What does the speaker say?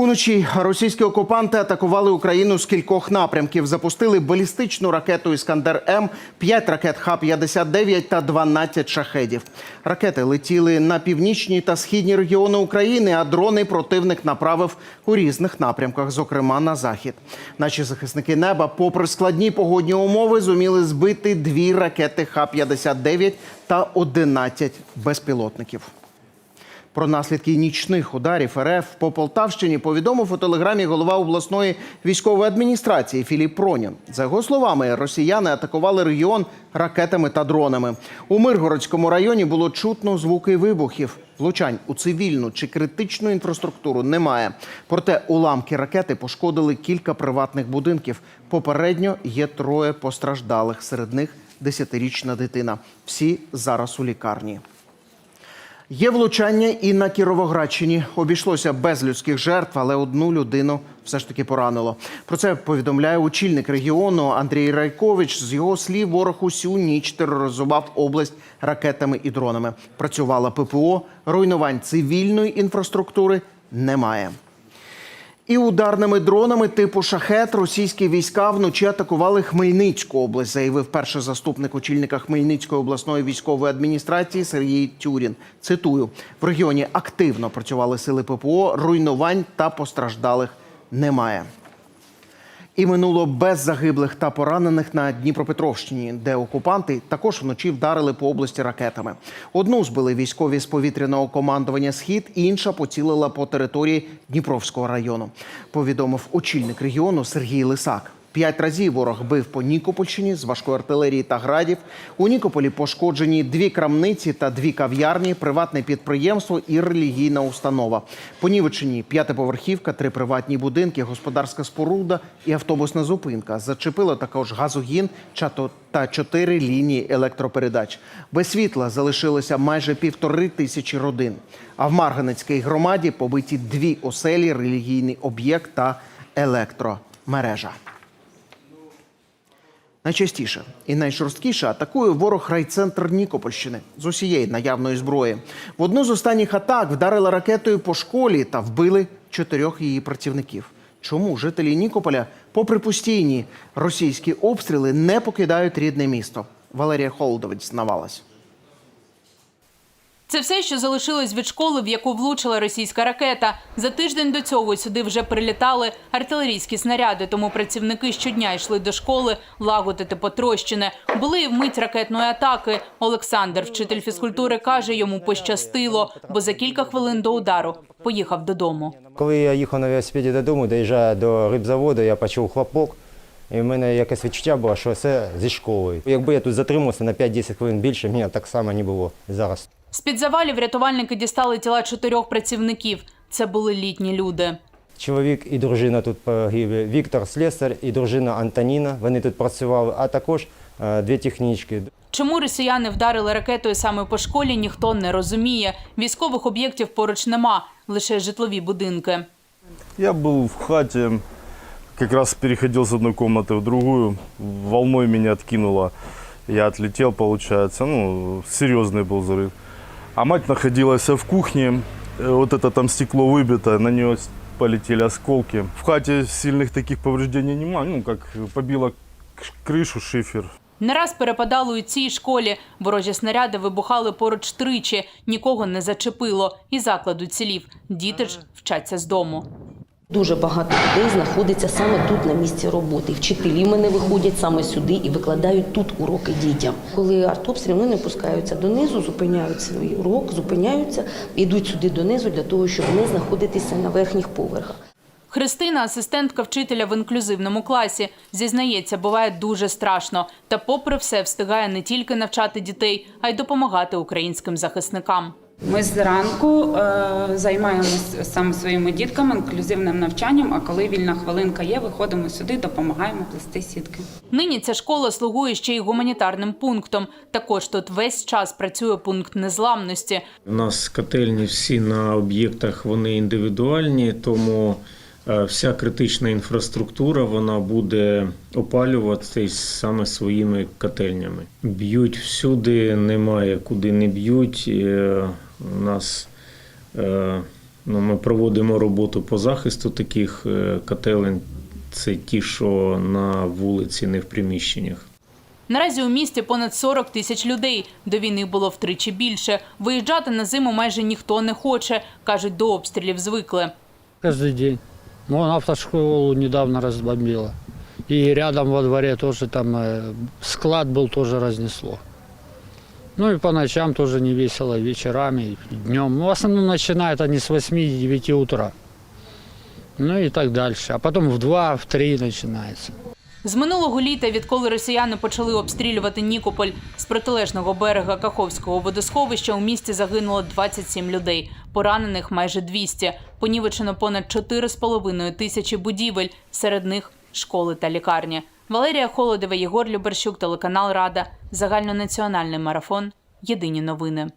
Уночі російські окупанти атакували Україну з кількох напрямків. Запустили балістичну ракету Іскандер М, 5 ракет Х-59 та 12 шахедів. Ракети летіли на північні та східні регіони України, а дрони противник направив у різних напрямках, зокрема на захід. Наші захисники неба, попри складні погодні умови, зуміли збити дві ракети Х-59 та 11 безпілотників. Про наслідки нічних ударів РФ по Полтавщині повідомив у телеграмі голова обласної військової адміністрації Філіп Пронін. За його словами, росіяни атакували регіон ракетами та дронами. У Миргородському районі було чутно звуки вибухів. Влучань у цивільну чи критичну інфраструктуру немає. Проте уламки ракети пошкодили кілька приватних будинків. Попередньо є троє постраждалих. Серед них десятирічна дитина. Всі зараз у лікарні. Є влучання і на Кіровоградщині. Обійшлося без людських жертв, але одну людину все ж таки поранило. Про це повідомляє очільник регіону Андрій Райкович. З його слів, ворог усю ніч тероризував область ракетами і дронами. Працювала ППО, руйнувань цивільної інфраструктури немає. І ударними дронами типу шахет російські війська вночі атакували Хмельницьку область, заявив перший заступник очільника Хмельницької обласної військової адміністрації Сергій Тюрін. Цитую: в регіоні активно працювали сили ППО, руйнувань та постраждалих немає. І минуло без загиблих та поранених на Дніпропетровщині, де окупанти також вночі вдарили по області ракетами. Одну збили військові з повітряного командування Схід, інша поцілила по території Дніпровського району. Повідомив очільник регіону Сергій Лисак. П'ять разів ворог бив по Нікопольщині з важкої артилерії та градів. У Нікополі пошкоджені дві крамниці та дві кав'ярні, приватне підприємство і релігійна установа. Понівечені п'ятиповерхівка, три приватні будинки, господарська споруда і автобусна зупинка. Зачепило також газогін та чотири лінії електропередач. Без світла залишилося майже півтори тисячі родин. А в Марганецькій громаді побиті дві оселі, релігійний об'єкт та електромережа. Найчастіше і найжорсткіше атакує ворог райцентр Нікопольщини з усієї наявної зброї. В одну з останніх атак вдарили ракетою по школі та вбили чотирьох її працівників. Чому жителі Нікополя, попри постійні російські обстріли, не покидають рідне місто? Валерія Холодович знавалась. Це все, що залишилось від школи, в яку влучила російська ракета. За тиждень до цього сюди вже прилітали артилерійські снаряди, тому працівники щодня йшли до школи лагодити потрощене. Були і вмить ракетної атаки. Олександр, вчитель фізкультури, каже, йому пощастило, бо за кілька хвилин до удару поїхав додому. Коли я їхав на велосипеді додому, доїжджаю до рибзаводу, я почув хлопок. І в мене якесь відчуття було, що це зі школою. Якби я тут затримався на 5-10 хвилин більше, мене так само не було зараз. З-під завалів рятувальники дістали тіла чотирьох працівників. Це були літні люди. Чоловік і дружина тут погибли. Віктор Слесар і дружина Антоніна. Вони тут працювали, а також е, дві технічки. Чому росіяни вдарили ракетою саме по школі, ніхто не розуміє. Військових об'єктів поруч нема, лише житлові будинки. Я был в хате, как раз переходил с одной комнаты в другую, волной меня откинуло. Я отлетел, получается, ну, серьезный был взрыв. А мать находилась в кухне, э, вот это там стекло выбито, на нее с- полетели осколки. В хате сильных таких повреждений нема, ну, как побило к- крышу, шифер. Не раз перепадало у цій школі. Ворожі снаряди вибухали поруч тричі, нікого не зачепило. І заклад уцілів. Діти ж вчаться з дому. Дуже багато людей знаходиться саме тут на місці роботи. Вчителі мене виходять саме сюди і викладають тут уроки дітям. Коли артобстріл, вони не пускаються донизу, зупиняють свій урок, зупиняються, йдуть сюди донизу для того, щоб не знаходитися на верхніх поверхах. Христина, асистентка вчителя в інклюзивному класі, зізнається, буває дуже страшно. Та, попри все, встигає не тільки навчати дітей, а й допомагати українським захисникам. Ми зранку е, займаємося саме своїми дітками інклюзивним навчанням. А коли вільна хвилинка є, виходимо сюди, допомагаємо плести сітки. Нині ця школа слугує ще й гуманітарним пунктом. Також тут весь час працює пункт незламності. У нас котельні всі на об'єктах вони індивідуальні, тому е, вся критична інфраструктура вона буде опалюватися саме своїми котельнями. Б'ють всюди, немає куди не б'ють. Е, У нас е, Ну, ми проводимо роботу по захисту таких е, котелень. Це ті, що на вулиці, не в приміщеннях. Наразі у місті понад 40 тисяч людей. До війни було втричі більше. Виїжджати на зиму майже ніхто не хоче. Кажуть, до обстрілів звикли. Каждый день. Вон автошколу недавно разбомбило. И рядом во дворе тоже там э, склад был, тоже разнесло. Ну и по ночам тоже не весело, вечерами, днем. Ну, в основном начинают они с 8-9 утра. Ну и так дальше. А потом в 2, в 3 начинается. З минулого літа, відколи росіяни почали обстрілювати Нікополь з протилежного берега Каховського водосховища, у місті загинуло 27 людей, поранених майже 200, понівечено понад 4,5 тисячі будівель, серед них школи та лікарні. Валерія Холодова, Єгор Люберщук, телеканал Рада, загальнонаціональний марафон. Єдині новини.